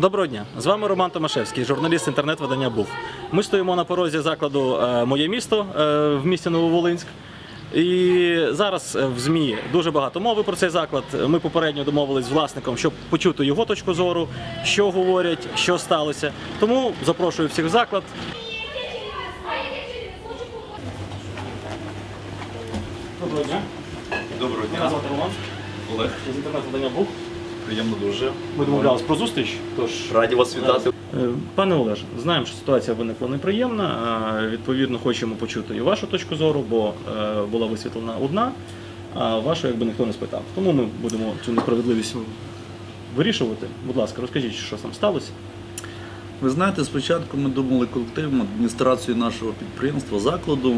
Доброго дня, з вами Роман Томашевський, журналіст інтернет-видання Був. Ми стоїмо на порозі закладу е, Моє місто е, в місті Нововолинськ. І зараз е, в ЗМІ дуже багато мови про цей заклад. Ми попередньо домовились з власником, щоб почути його точку зору, що говорять, що сталося. Тому запрошую всіх в заклад. Доброго дня. Доброго Мене дня, звати Роман. Олег. З інтернет-видання Був. Приємно дуже. Ми домовлялись про зустріч. Тож Раді вас вітати. Е, Пане Олеже, знаємо, що ситуація виникла неприємна. Відповідно, хочемо почути і вашу точку зору, бо е, була висвітлена одна, а вашу якби ніхто не спитав. Тому ми будемо цю несправедливість вирішувати. Будь ласка, розкажіть, що там сталося. Ви знаєте, спочатку ми думали колективом адміністрацією нашого підприємства закладу,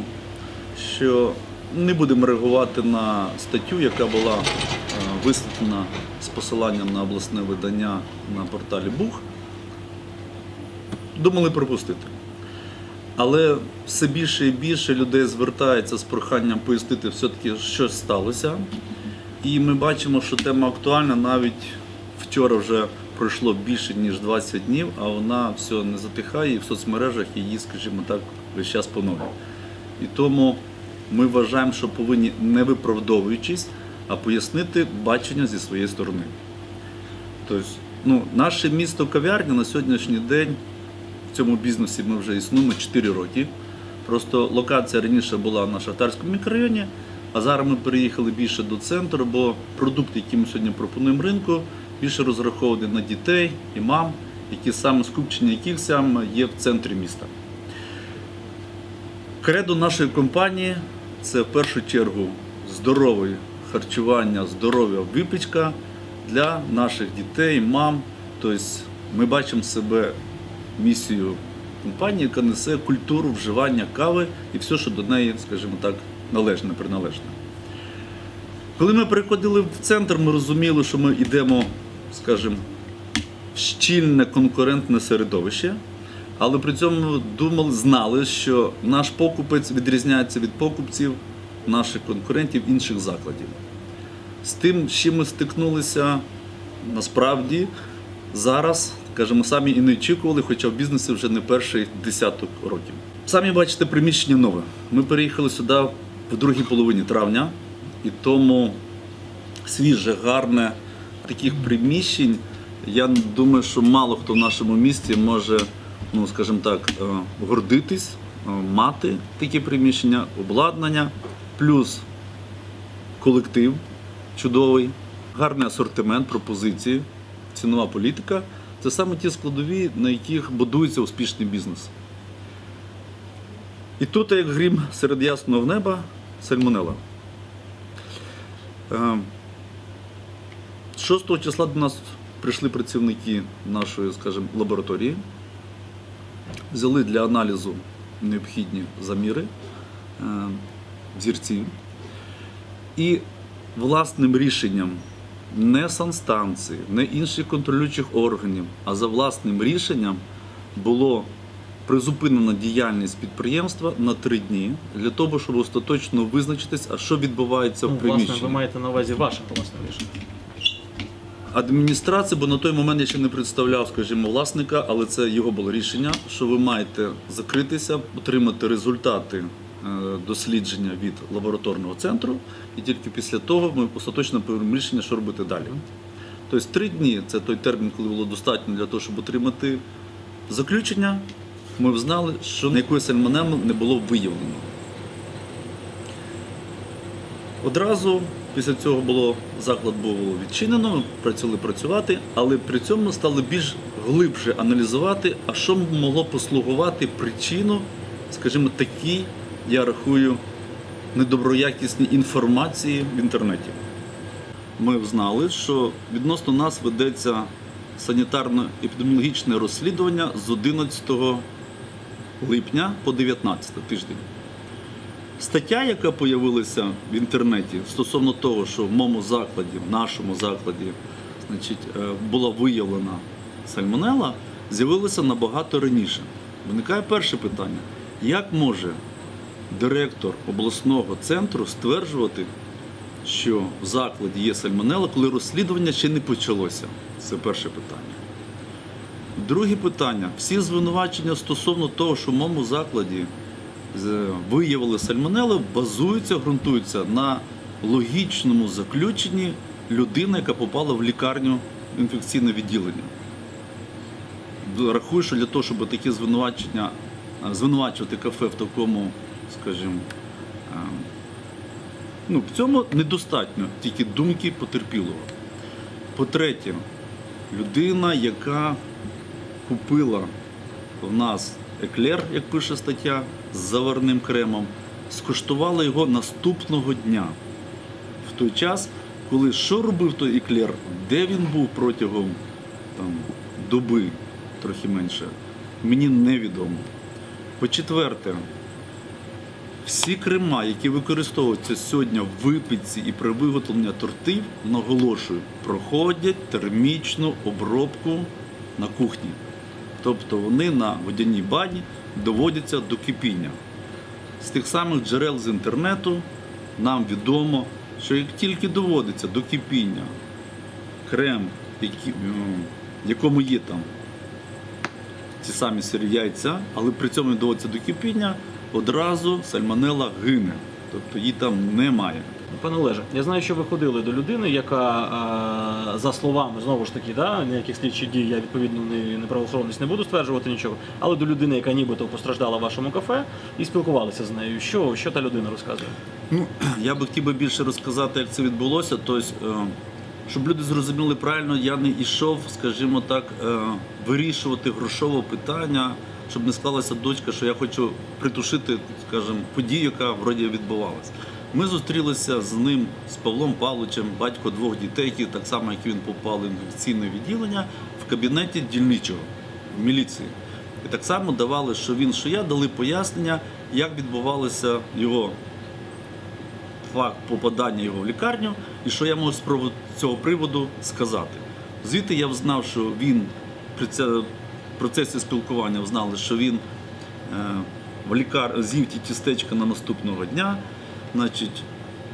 що не будемо реагувати на статтю, яка була висвітлена з посиланням на обласне видання на порталі Бух. Думали пропустити. Але все більше і більше людей звертається з проханням пояснити все-таки, що сталося. І ми бачимо, що тема актуальна навіть вчора вже пройшло більше ніж 20 днів, а вона все не затихає і в соцмережах її, скажімо так, весь час поновлює. І тому ми вважаємо, що повинні не виправдовуючись, а пояснити бачення зі своєї сторони. Тобто, ну, наше місто кав'ярня на сьогоднішній день в цьому бізнесі ми вже існуємо 4 роки. Просто локація раніше була на Шахтарському мікрорайоні, а зараз ми переїхали більше до центру, бо продукти, які ми сьогодні пропонуємо ринку, більше розраховані на дітей і мам, які саме скупчення яких є в центрі міста. Кредо нашої компанії це в першу чергу здорове харчування, здоров'я випічка для наших дітей, мам. Тобто ми бачимо себе місію компанії, яка несе культуру вживання кави і все, що до неї, скажімо так, належне, приналежне. Коли ми переходили в центр, ми розуміли, що ми йдемо, скажімо, в щільне конкурентне середовище, але при цьому думали, знали, що наш покупець відрізняється від покупців наших конкурентів інших закладів. З тим, з чим ми стикнулися насправді зараз, скажімо, самі і не очікували, хоча в бізнесі вже не перший десяток років. Самі бачите, приміщення нове. Ми переїхали сюди в другій половині травня, і тому свіже, гарне таких приміщень. Я думаю, що мало хто в нашому місті може, ну скажімо так, е, гордитись, е, мати такі приміщення, обладнання, плюс колектив чудовий, гарний асортимент, пропозиції, цінова політика. Це саме ті складові, на яких будується успішний бізнес. І тут, як грім серед ясного неба, сальмонела. Е, 6 числа до нас прийшли працівники нашої, скажімо, лабораторії, взяли для аналізу необхідні заміри е, взірців. І власним рішенням не санстанції, не інших контролюючих органів, а за власним рішенням було призупинена діяльність підприємства на три дні для того, щоб остаточно визначитись, а що відбувається Ну, в власне, ви маєте на увазі ваше власне рішення. Адміністрація, бо на той момент я ще не представляв, скажімо, власника, але це його було рішення, що ви маєте закритися, отримати результати дослідження від лабораторного центру, і тільки після того ми остаточно приймемо рішення, що робити далі. Тобто три дні це той термін, коли було достатньо для того, щоб отримати заключення. Ми знали, що ніякої сальмонелли не було виявлено. Одразу після цього було заклад був відчинено, ми почали працювати, але при цьому стали більш глибше аналізувати, а що могло послугувати причину, скажімо, такій, я рахую, недоброякісній інформації в інтернеті. Ми знали, що відносно нас ведеться санітарно-епідеміологічне розслідування з 11 липня по 19 тиждень. Стаття, яка з'явилася в інтернеті стосовно того, що в моєму закладі, в нашому закладі, значить, е, була виявлена сальмонела, з'явилася набагато раніше. Виникає перше питання: як може директор обласного центру стверджувати, що в закладі є сальмонела, коли розслідування ще не почалося? Це перше питання. Друге питання. Всі звинувачення стосовно того, що в моєму закладі виявили сальмонелу, базуються, ґрунтуються на логічному заключенні людини, яка попала в лікарню інфекційне відділення. Рахую, що для того, щоб такі звинувачення, е, звинувачувати кафе в такому, скажімо, е, ну, в цьому недостатньо тільки думки потерпілого. По-третє, людина, яка купила в нас еклер, як пише стаття, з заварним кремом, скуштувала його наступного дня. В той час, коли що робив той еклер, де він був протягом там, доби, трохи менше, мені невідомо. По-четверте, всі крема, які використовуються сьогодні в випічці і при виготовленні тортів, наголошую, проходять термічну обробку на кухні. Тобто вони на водяній бані доводяться до кипіння. З тих самих джерел з інтернету нам відомо, що як тільки доводиться до кипіння крем, якому є там ці самі сирі яйця, але при цьому доводиться до кипіння, одразу сальмонела гине. Тобто її там немає. Пане Олеже, я знаю, що ви ходили до людини, яка е, за словами знову ж таки, да, ніяких слідчих дій, я відповідно не, не правоохоронець не буду стверджувати нічого, але до людини, яка нібито постраждала в вашому кафе, і спілкувалися з нею. Що, що та людина розказує? Ну, я би хотів би більше розказати, як це відбулося. Тобто, е, щоб люди зрозуміли правильно, я не йшов, скажімо так, е, вирішувати грошове питання, щоб не склалася дочка, що я хочу притушити, скажімо, подію, яка вроді відбувалася. Ми зустрілися з ним, з Павлом Павловичем, батько двох дітей, які так само, як він попали в інфекційне відділення, в кабінеті дільничого в міліції. І так само давали, що він, що я, дали пояснення, як відбувалося його факт попадання його в лікарню і що я можу з цього приводу сказати. Звідти я взнав, що він в процесі спілкування взнали, що він е, в лікар... з'їв ті тістечка на наступного дня. Значить,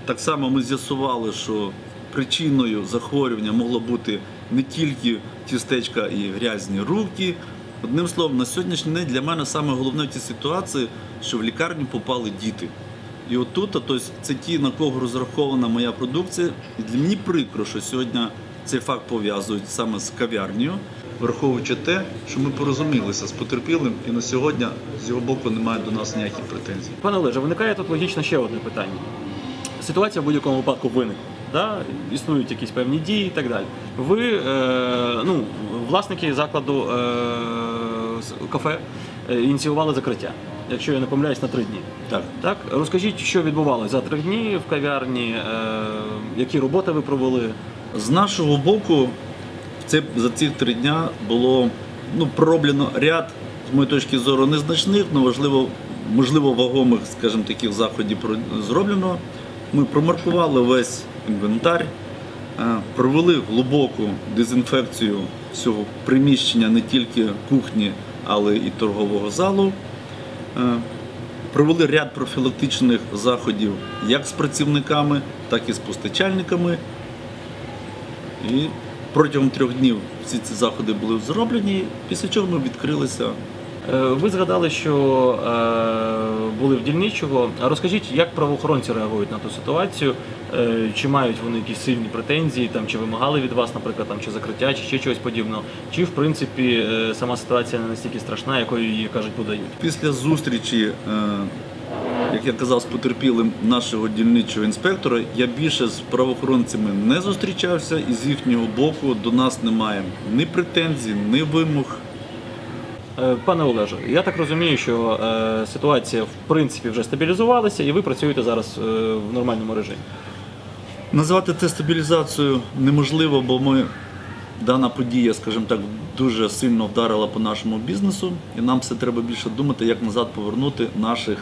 так само ми з'ясували, що причиною захворювання могло бути не тільки тістечка і грязні руки. Одним словом, на сьогоднішній день для мене саме головне в цій ситуації, що в лікарню попали діти. І отут, тобто, це ті, на кого розрахована моя продукція. І для мені прикро, що сьогодні цей факт пов'язують саме з кав'ярнею, враховуючи те, що ми порозумілися з потерпілим, і на сьогодні з його боку немає до нас ніяких претензій. Пане Олеже, виникає тут логічно ще одне питання. Ситуація в будь-якому випадку виникла. Да? Існують якісь певні дії і так далі. Ви, е, ну, власники закладу е, кафе е, ініціювали закриття, якщо я не помиляюсь, на три дні. Так. Так, розкажіть, що відбувалося за три дні в кав'ярні, е, які роботи ви провели. З нашого боку, це, за ці три дня було ну, пророблено ряд, з моєї точки зору, незначних, але важливо, можливо, вагомих, скажімо, таких заходів зроблено. Ми промаркували весь інвентар, е, провели глибоку дезінфекцію всього приміщення не тільки кухні, але і торгового залу. Е, Провели ряд профілактичних заходів як з працівниками, так і з постачальниками. І протягом трьох днів всі ці заходи були зроблені, після чого ми відкрилися. Е, Ви згадали, що е, були в дільничого. Розкажіть, як правоохоронці реагують на ту ситуацію? Е, чи мають вони якісь сильні претензії, там, чи вимагали від вас, наприклад, там, чи закриття, чи ще чогось подібного? Чи в принципі сама ситуація не настільки страшна, якою її кажуть, подають? Після зустрічі, як я казав, з потерпілим нашого дільничого інспектора, я більше з правоохоронцями не зустрічався, і з їхнього боку до нас немає ні претензій, ні вимог. Е, Пане Олеже, я так розумію, що е, ситуація в принципі вже стабілізувалася, і ви працюєте зараз е, в нормальному режимі. Назвати це стабілізацією неможливо, бо ми дана подія, скажімо так, дуже сильно вдарила по нашому бізнесу, і нам все треба більше думати, як назад повернути наших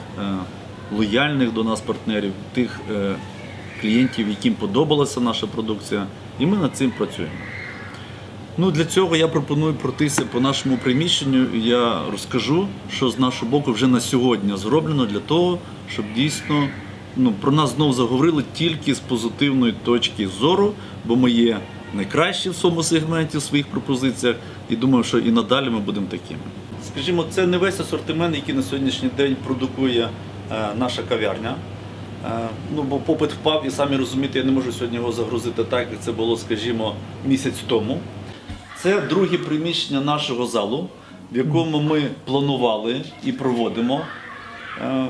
лояльних до нас партнерів, тих клієнтів, яким подобалася наша продукція, і ми над цим працюємо. Ну, для цього я пропоную пройтися по нашому приміщенню. і Я розкажу, що з нашого боку вже на сьогодні зроблено для того, щоб дійсно ну, про нас знову заговорили тільки з позитивної точки зору, бо ми є найкращі в своєму сегменті в своїх пропозиціях. І думаю, що і надалі ми будемо такими. Скажімо, це не весь асортимент, який на сьогоднішній день продукує е, наша кав'ярня. Е, Ну, бо попит впав, і самі розумієте, я не можу сьогодні його загрузити так, як це було, скажімо, місяць тому. Це друге приміщення нашого залу, в якому ми планували і проводимо е,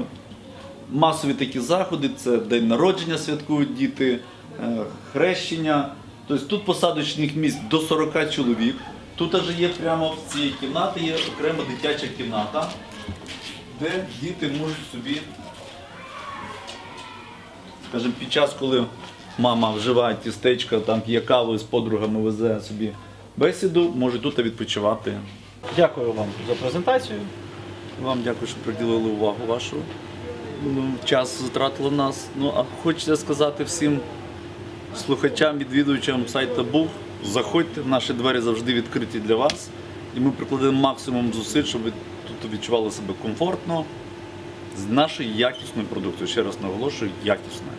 масові такі заходи. Це день народження святкують діти, е, хрещення. Тобто тут посадочних місць до 40 чоловік. Тут аж є прямо в цій кімнаті є окрема дитяча кімната, де діти можуть собі скажімо, під час, коли мама вживає тістечка, там п'є каву з подругами, везе собі бесіду, може тут відпочивати. Дякую вам за презентацію. Вам дякую, що приділили увагу вашу. Ну, час затратили нас. Ну, а хочеться сказати всім слухачам, відвідувачам сайту Був, заходьте, наші двері завжди відкриті для вас. І ми прикладемо максимум зусиль, щоб ви тут відчували себе комфортно з нашою якісною продукцією. Ще раз наголошую, якісною.